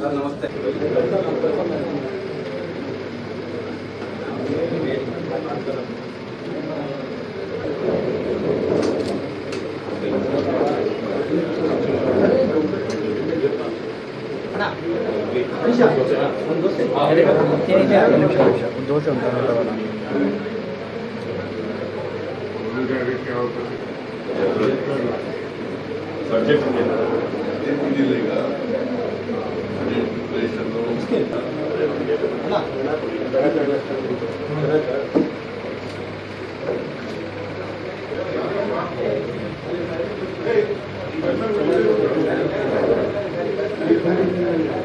ನಮಸ್ತೆ ದೋಸೆ ಉಂಟು ನೋಡೋಣ Gracias.